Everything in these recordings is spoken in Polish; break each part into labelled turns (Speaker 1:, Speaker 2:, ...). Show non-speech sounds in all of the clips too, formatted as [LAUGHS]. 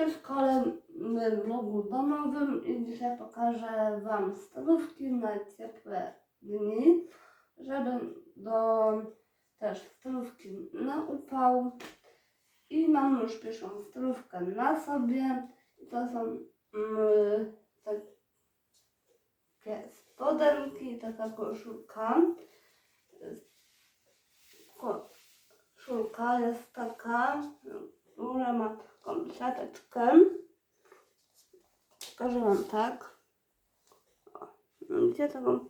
Speaker 1: pierwszej szkole w vlogu domowym i dzisiaj pokażę Wam stolówki na ciepłe dni, żeby do też stolówki na upał i mam już pierwszą stolówkę na sobie i to są mm, takie spodenki, taka koszulka. Koszulka jest taka, która ma taką siateczkę. Pokażę Wam tak. O, Widzicie taką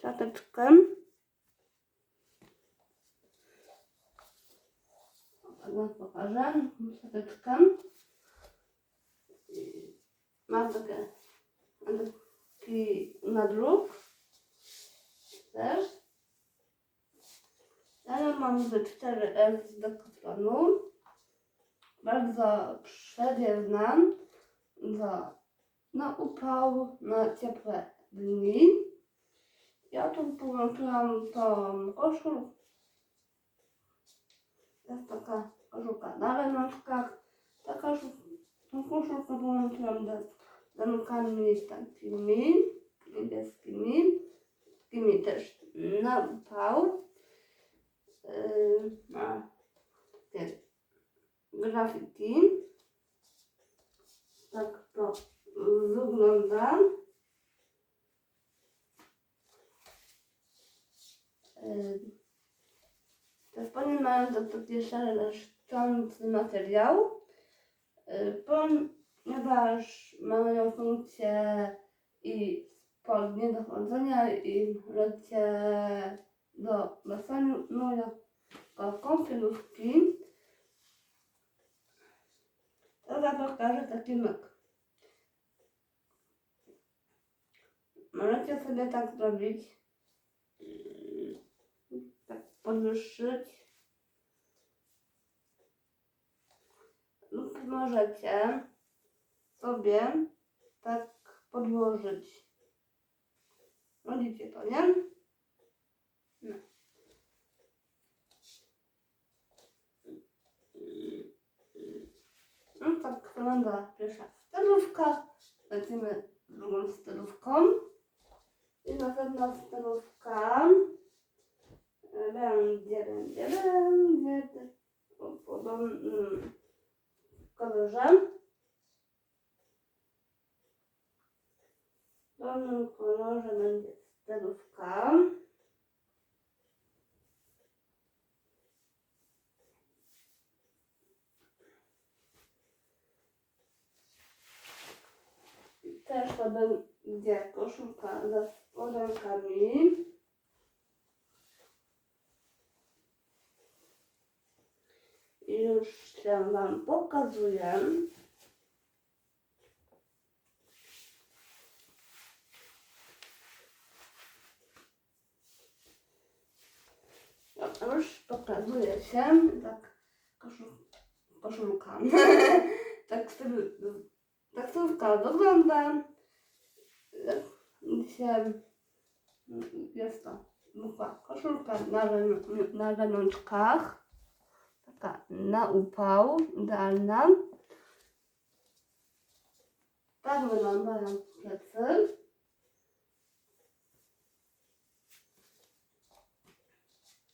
Speaker 1: siateczkę? Pokażę. Siateczkę. Mam takie, taki nadruk też. Ja mam ze 4S z Decathlonu. Bardzo przewiewna za na upał, na ciepłe dni. Ja tu połączyłam tą koszulkę. Jest taka koszulka na ręczkach. Ta koszulka, połączyłam z zamkami takimi niebieskimi. Takimi też na upał. Yy, takie graffiti. Tak to wygląda. Te spodnie mają to taki szeleszczący materiał, ponieważ mają funkcję i spodnie do chodzenia i lecie do basenu, no jako kąpielówki. Teraz pokażę taki myk. Możecie sobie tak zrobić. Tak podwyższyć. Lub możecie sobie tak podłożyć. Widzicie to, nie? No wygląda pierwsza sterówka. Lecimy drugą sterówką. I następna sterówka będzie, będzie, będzie w podobnym kolorze. W podobnym kolorze będzie sterówka. Też to będzie koszulka ze spodenkami. Już się Wam pokazuję. Już pokazuje się tak koszul, koszulka. [LAUGHS] tak sobie Taksówka wygląda. Dzisiaj jest to zwykła koszulka na, na ręczkach. Taka na upał, idealna. Tak wyglądają plecy.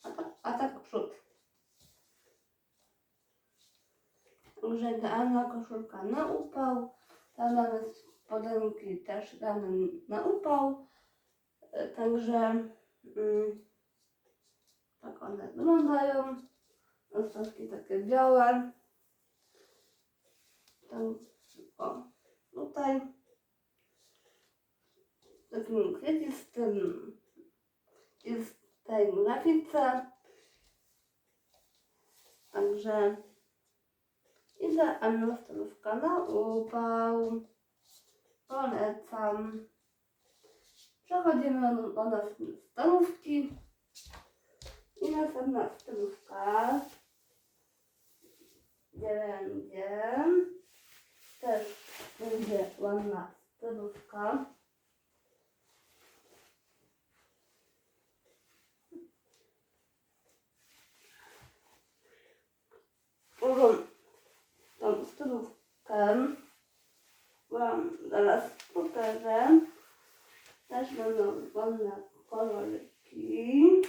Speaker 1: A tak, a tak przód. Także idealna koszulka na upał. Mamy spodenki też dane na upał. E, Także mm, tak one wyglądają. Nastawki takie białe. Tam, o, tutaj takim kwiecistym jest tej grafice. Także Stolówka na upał. Polecam. Przechodzimy do, następnej stolówki. I następna. Gdzie będzie? Też będzie ładna stolówka. Drugą tą koszulkę. Wam zaraz pokażę. Też będą wolne kolorki.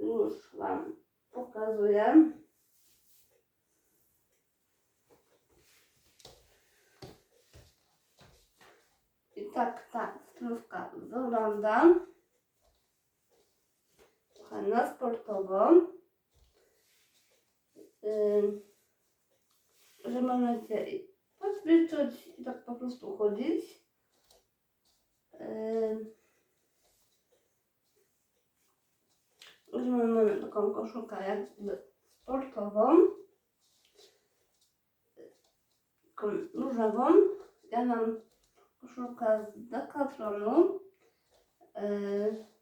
Speaker 1: Już Wam pokazuję. I tak ta stylówka wygląda. Na sportową. Ym, że możecie i podliczyć i tak po prostu chodzić. Ym, że mamy taką koszulkę jakby sportową. Taką różową. Ja mam koszulkę z Decathlonu. Yy,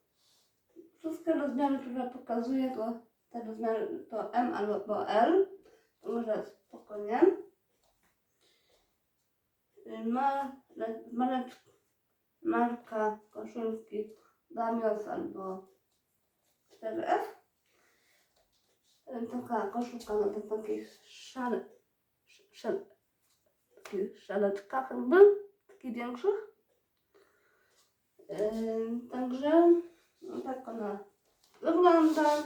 Speaker 1: wszystkie rozmiary, które pokazuję, to te rozmiary to M albo L. To może spokojnie. Ma, marek, marka koszulki Damios albo 4F. Yy, Taka koszulka na tych takich szale, szale, szaleczkach jakby takich większych. Yy, także no, tak ona wygląda.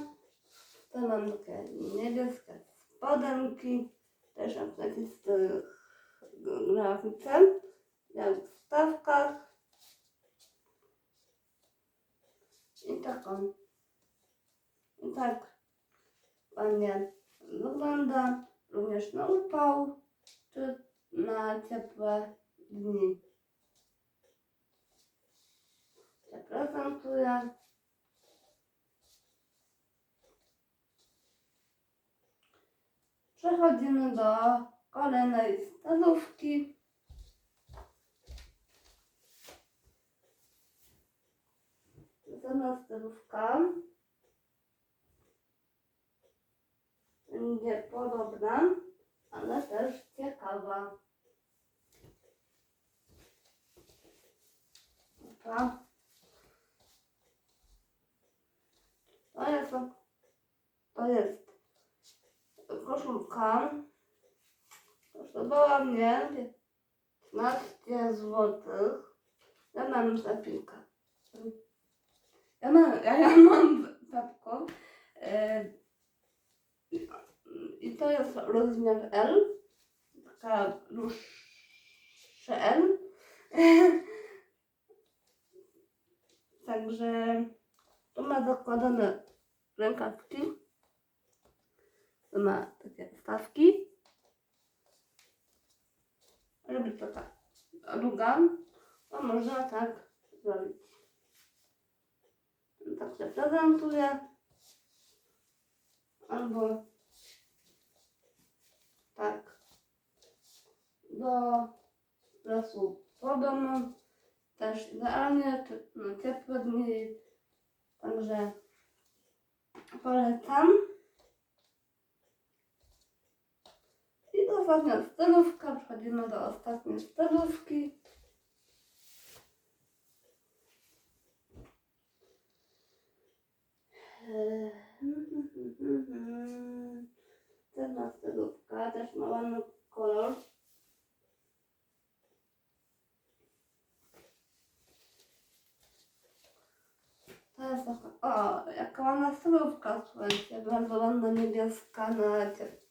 Speaker 1: To mam takie niebieskie spodenki, też mam takie z tych grafice, jak w stawkach. I taką. I tak ładnie wygląda również na upał, czy na ciepłe dni. się Przechodzimy do kolejnej stolówki. Następna stolówka będzie podobna, ale też ciekawa. Dobra. To jest, to jest koszulka. Kosztowała mnie 15 zł. Ja mam zapilkę. Ja mam, ja, ja [LAUGHS] mam tapką. E, I to jest rozmiar L. Taka dłuższa L. [LAUGHS] Także to ma zakładane rękawki. To ma takie wstawki. Żeby taka długa, to można tak zrobić. Tak się prezentuje. Albo tak do lasu po domu. Też idealnie na ciepłe dni. Także polecam. To ostatnia stylówka. Przechodzimy do ostatniej stylówki. Następna [LAUGHS] stylówka też ma ładny kolor. To jest taka, o, jaka ładna stylówka, słuchajcie, bardzo ładna niebieska na ciepłe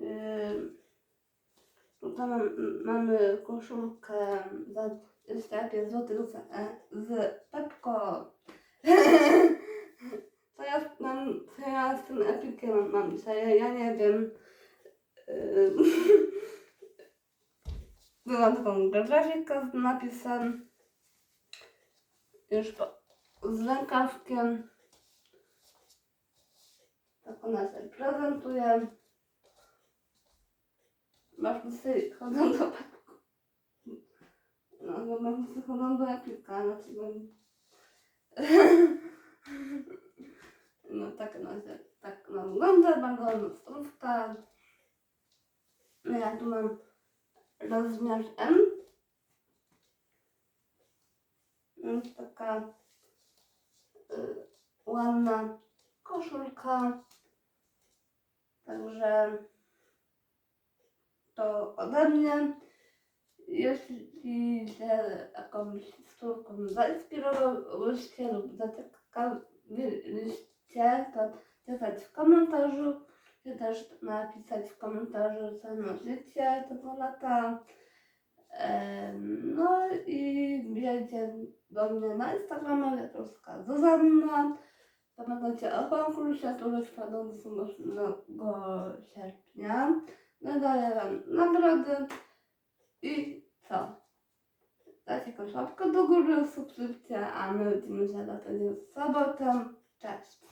Speaker 1: Yy, tutaj mam, mamy koszulkę za 25 zł z, e, z Pepko. [LAUGHS] Co ja mam, co ja z tym epikiem mam, ja nie wiem. Yy, [LAUGHS] Byłam taką grafikę z napisem już po, z rękawkiem. Tak ona się prezentuje. Masz psy chodzą do papku. No, bo masz psy chodzą do no to [LAUGHS] No tak ona się, tak ona wygląda, bardzo ładna stówka. No ja tu mam rozmiar M. Jest taka y, ładna koszulka. Także to ode mnie. Jeśli się jakąś stówką zainspirowałyście lub zaciekawiliście, to pisać w komentarzu, czy też napisać w komentarzu, co nosicie tego lata. No i wbijajcie do mnie na Instagramie, Wiatrowska Zuzanna. Pamiętajcie o konkursie, który do 8 sierpnia. Nadaję Wam nagrody. I co? Dajcie jakąś łapkę do góry, subskrypcję, a my widzimy się za tydzień sobotę. Cześć!